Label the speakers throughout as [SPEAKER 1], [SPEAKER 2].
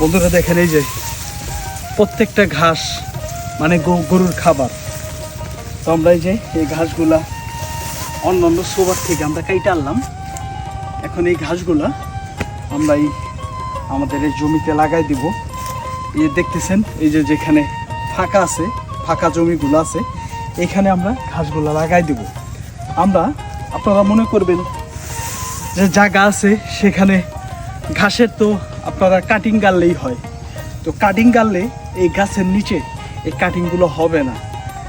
[SPEAKER 1] বন্ধুরা দেখেন এই যে প্রত্যেকটা ঘাস মানে গরুর খাবার। তো আমরা এই যে এই ঘাসগুলা অন্য অন্য সোবার থেকে আমরা কাইটা আনলাম। এখন এই ঘাসগুলা আমরা এই আমাদের এই জমিতে লাগাই দিব। এই দেখতেছেন, এই যে যেখানে ফাঁকা আছে, ফাঁকা জমিগুলো আছে, এখানে আমরা ঘাসগুলা লাগাই দিব। আমরা, আপনারা মনে করবেন যে জায়গা আছে, সেখানে ঘাসের তো আপনারা কাটিং গাড়লেই হয়। তো কাটিং গাড়লে এই গাছের নিচে এই কাটিংগুলো হবে না।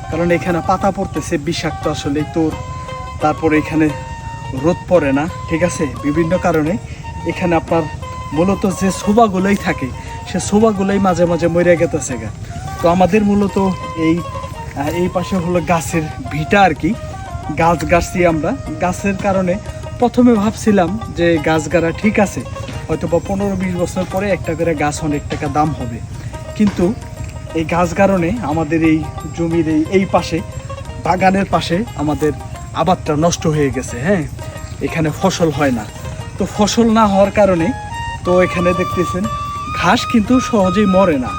[SPEAKER 1] কারণ এখানে পাতা পড়তেছে, বিষাক্ত আসলে তোর। তারপরে এখানে রোদ পড়ে না, ঠিক আছে? বিভিন্ন কারণে এখানে আপনার মূলত যে শোভাগুলোই থাকে, সে শোভাগুলোই মাঝে মাঝে মরে গেতেছে গা। তো আমাদের মূলত এই এই পাশে হলো গাছের ভিটা আর কি। গাছ গাছছি আমরা। গাছের কারণে প্রথমে ভাবছিলাম যে গাছ গাড়া ঠিক আছে। হয়তো বা পনেরো বিশ বছর পরে একটা করে গাছ অনেক টাকা দাম হবে। কিন্তু এই গাছ কারণে আমাদের এই জমির এই এই পাশে, বাগানের পাশে আমাদের আবাদটা নষ্ট হয়ে গেছে হ্যাঁ? এখানে ফসল হয় না। তো ফসল না হওয়ার কারণে তো এখানে দেখতেছেন, ঘাস কিন্তু সহজেই মরে না।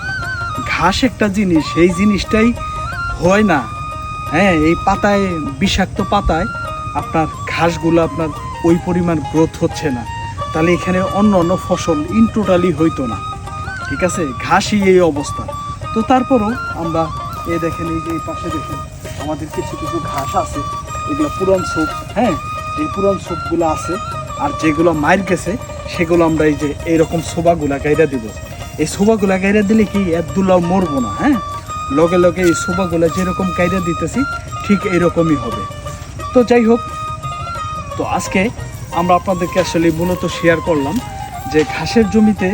[SPEAKER 1] ঘাস একটা জিনিস, সেই জিনিসটাই হয় না। হ্যাঁ এই পাতায়, বিষাক্ত পাতায় আপনার ঘাসগুলো আপনার ওই পরিমাণ গ্রোথ হচ্ছে না। তাহলে এখানে অন্য অন্য ফসল ইন টোটালি হইতো না। ঠিক আছে? ঘাসই এই অবস্থা। তো তারপরও আমরা এ দেখেন এই যে এই পাশে দেখেন, আমাদের কিছু কিছু ঘাস আছে, এগুলো পুরান সোপ হ্যাঁ? এই পুরান সোপগুলো আছে, আর যেগুলো মার গেছে, সেগুলো আমরা এই যে এইরকম শোভাগুলা গাইরা দিব। এই শোভাগুলা গাইরা দিলে কি একদুলাও মরবো না হ্যাঁ? লগে লগে এই শোভাগুলা যেরকম গাইরা দিতেছি, ঠিক এইরকমই হবে। তো যাই হোক, তো আজকে আমরা আপনাদেরকে আসলে মূলত শেয়ার করলাম যে ঘাসের জমিতে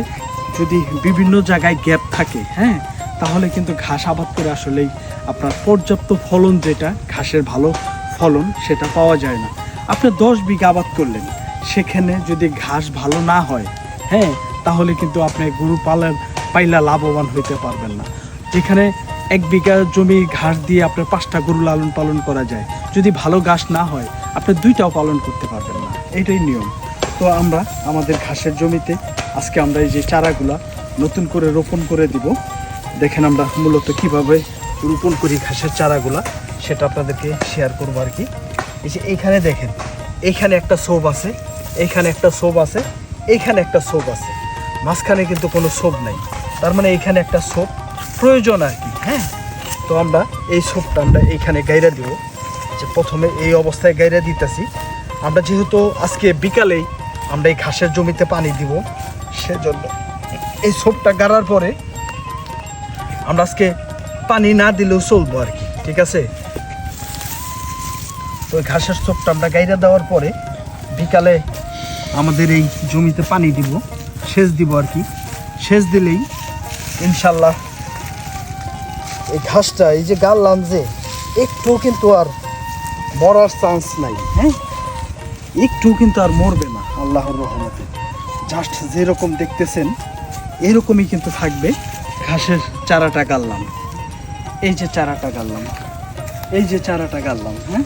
[SPEAKER 1] যদি বিভিন্ন জায়গায় গ্যাপ থাকে হ্যাঁ তাহলে কিন্তু ঘাস আবাদ করে আসলেই আপনার পর্যাপ্ত ফলন যেটা, ঘাসের ভালো ফলন সেটা পাওয়া যায় না। আপনি দশ বিঘা আবাদ করলেন, সেখানে যদি ঘাস ভালো না হয় হ্যাঁ তাহলে কিন্তু আপনি গরু পালন পাইলা লাভবান হইতে পারবেন না। যেখানে এক বিঘা জমি ঘাস দিয়ে আপনার পাঁচটা গরু লালন পালন করা যায়। যদি ভালো ঘাস না হয়, আপনি দুইটাও পালন করতে পারবেন না। এটাই নিয়ম। তো আমরা আমাদের ঘাসের জমিতে আজকে আমরা এই যে চারাগুলা নতুন করে রোপণ করে দিব। দেখেন আমরা মূলত কীভাবে রোপণ করি ঘাসের চারাগুলা, সেটা আপনাদেরকে শেয়ার করব আর কি এই যে এইখানে দেখেন, এইখানে একটা সোপ আছে, এইখানে একটা সোপ আছে, এইখানে একটা সোপ আছে। মাঝখানে কিন্তু কোনো সোপ নাই। তার মানে এইখানে একটা সোপ প্রয়োজন আর কি হ্যাঁ? তো আমরা এই সোপটা আমরা এইখানে গাইরা দিব। যে প্রথমে এই অবস্থায় গাইরা দিতেছি আমরা যেহেতু আজকে বিকালেই আমরা এই ঘাসের জমিতে পানি দিব, সেজন্য এই সোপটা গাড়ার পরে আমরা আজকে পানি না দিলেও চলবো আর কি, ঠিক আছে? তো ঘাসের সোপটা আমরা গাইরা দেওয়ার পরে বিকালে আমাদের এই জমিতে পানি দিব, সেচ দিব আর কি। সেচ দিলেই ইনশাল্লাহ এই ঘাসটা, এই যে গাড়লাম যে একটু কিন্তু আর মরার চান্স নাই হ্যাঁ? একটু কিন্তু আর মরবে না আল্লাহর রহমতে। জাস্ট যেরকম দেখতেছেন, এরকমই কিন্তু থাকবে ঘাসের চারাটা গাড়লাম। এই যে চারাটা গাড়লাম, এই যে চারাটা গাড়লাম হ্যাঁ?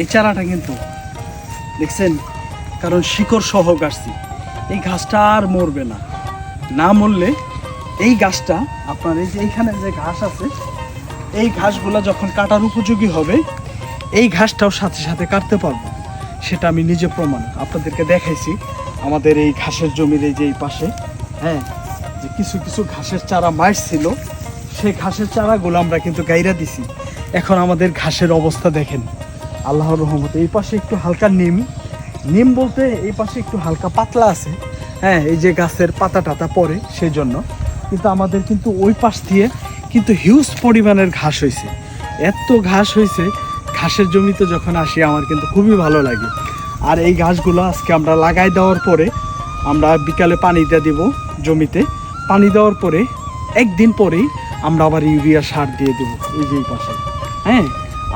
[SPEAKER 1] এই চারাটা কিন্তু, দেখছেন? কারণ শিকড় সহ গাছছি এই ঘাসটা আর মরবে না। না মরলে এই গাছটা, আপনার এই যে এইখানে যে ঘাস আছে, এই ঘাসগুলো যখন কাটার উপযোগী হবে, এই ঘাসটাও সাথে সাথে কাটতে পারব। সেটা আমি নিজে প্রমাণ। আপনাদেরকে দেখাইছি আমাদের এই ঘাসের জমির এই যে এই পাশে হ্যাঁ? যে কিছু কিছু ঘাসের চারা মাইট ছিল, সেই ঘাসের চারাগুলো আমরা কিন্তু গাইরা দিছি। এখন আমাদের ঘাসের অবস্থা দেখেন। আল্লাহর রহমত এই পাশে একটু হালকা নিম। নিম বলতে এই পাশে একটু হালকা পাতলা আছে হ্যাঁ? এই যে গাছের পাতা টাতা পড়ে সেই জন্য কিন্তু আমাদের কিন্তু ওই পাশ দিয়ে কিন্তু হিউজ পরিমাণের ঘাস হয়েছে এত ঘাস হয়েছে ঘাসের জমিতে যখন আসি, আমার কিন্তু খুবই ভালো লাগে। আর এই ঘাসগুলো আজকে আমরা লাগাই দেওয়ার পরে আমরা বিকালে পানি দিয়ে দিব জমিতে। পানি দেওয়ার পরে একদিন পরেই আমরা আবার ইউরিয়া সার দিয়ে দেবো এই যে পাশে। হ্যাঁ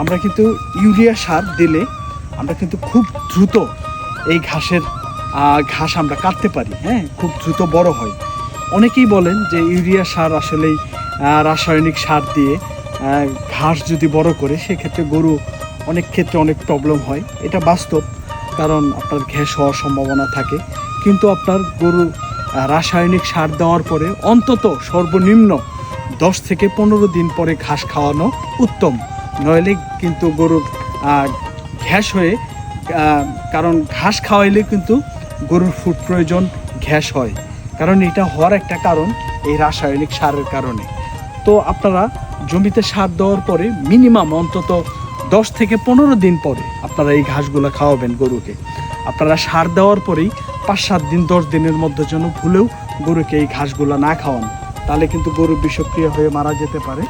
[SPEAKER 1] আমরা কিন্তু ইউরিয়া সার দিলে আমরা কিন্তু খুব দ্রুত এই ঘাসের ঘাস আমরা কাটতে পারি। হ্যাঁ খুব দ্রুত বড় হয়। অনেকেই বলেন যে ইউরিয়া সার আসলেই রাসায়নিক সার দিয়ে ঘাস যদি বড় করে, সেক্ষেত্রে গরু অনেক ক্ষেত্রে অনেক প্রবলেম হয়। এটা বাস্তব, কারণ আপনার ঘ্যাস হওয়ার সম্ভাবনা থাকে। কিন্তু আপনার গরু রাসায়নিক সার দেওয়ার পরে অন্তত সর্বনিম্ন দশ থেকে পনেরো দিন পরে ঘাস খাওয়ানো উত্তম। নইলে কিন্তু গরুর ঘ্যাস হয়ে কারণ ঘাস খাওয়াইলে কিন্তু গরুর ফুড প্রয়োজন ঘ্যাস হয়। কারণ এটা হওয়ার একটা কারণ এই রাসায়নিক সারের কারণে। তো আপনারা জমিতে সার দেওয়ার পরে মিনিমাম অন্তত দশ থেকে পনেরো দিন পরে আপনারা এই ঘাসগুলো খাওয়াবেন গরুকে। আপনারা সার দেওয়ার পরেই পাঁচ সাত দিন, দশ দিনের মধ্যে যেন ভুলেও গরুকে এই ঘাসগুলো না খাওয়ান। তাহলে কিন্তু গরু বিষক্রিয়া হয়ে মারা যেতে পারে।